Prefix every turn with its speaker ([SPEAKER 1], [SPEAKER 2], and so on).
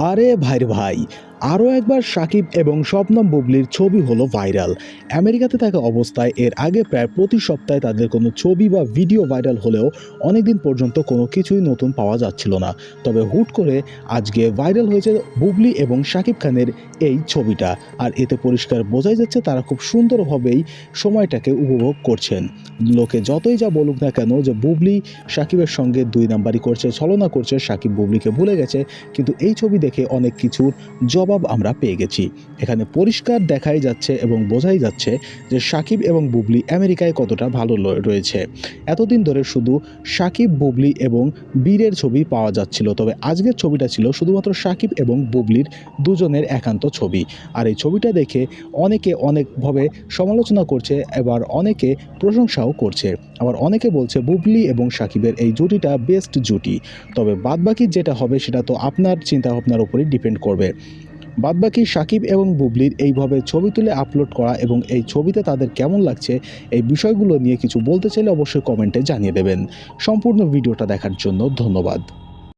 [SPEAKER 1] আরে ভাইরে ভাই আরও একবার সাকিব এবং শবনম বুবলির ছবি হলো ভাইরাল। আমেরিকাতে থাকা অবস্থায় এর আগে প্রায় প্রতি সপ্তাহে তাদের কোনো ছবি বা ভিডিও ভাইরাল হলেও অনেকদিন পর্যন্ত কোনো কিছুই নতুন পাওয়া যাচ্ছিল না। তবে হুট করে আজকে ভাইরাল হয়েছে বুবলি এবং সাকিব খানের এই ছবিটা। আর এতে পরিষ্কার বোঝাই যাচ্ছে তারা খুব সুন্দরভাবেই সময়টাকে উপভোগ করছেন। লোকে যতই যা বলুক না কেন যে বুবলি সাকিবের সঙ্গে দুই নাম্বারই করছে, ছলনা করছে, সাকিব বুবলিকে ভুলে গেছে। কিন্তু এই ছবি দেখে অনেক কিছুর জবাব আমরা পেয়ে গেছি। এখানে পরিষ্কার দেখাই যাচ্ছে এবং বোঝাই যাচ্ছে যে সাকিব এবং বুবলি আমেরিকায় কতটা ভালো রয়েছে। এতদিন ধরে শুধু সাকিব, বুবলি এবং বীরের ছবি পাওয়া যাচ্ছিল, তবে আজকের ছবিটা ছিল শুধুমাত্র সাকিব এবং বুবলির দুজনের একান্ত ছবি। আর এই ছবিটা দেখে অনেকে অনেকভাবে সমালোচনা করছে এবার অনেকে প্রশংসাও করছে। আবার অনেকে বলছে বুবলি এবং সাকিবের এই জুটিটা বেস্ট জুটি। তবে বাদবাকি যেটা হবে সেটা তো আপনার চিন্তাভাবনার উপরই ডিপেন্ড করবে। বাদবাকি সাকিব এবং বুবলির এইভাবে ছবি তুলে আপলোড করা এবং এই ছবিতে তাদের কেমন লাগছে, এই বিষয়গুলো নিয়ে কিছু বলতে চাইলে অবশ্যই কমেন্টে জানিয়ে দেবেন। সম্পূর্ণ ভিডিওটা দেখার জন্য ধন্যবাদ।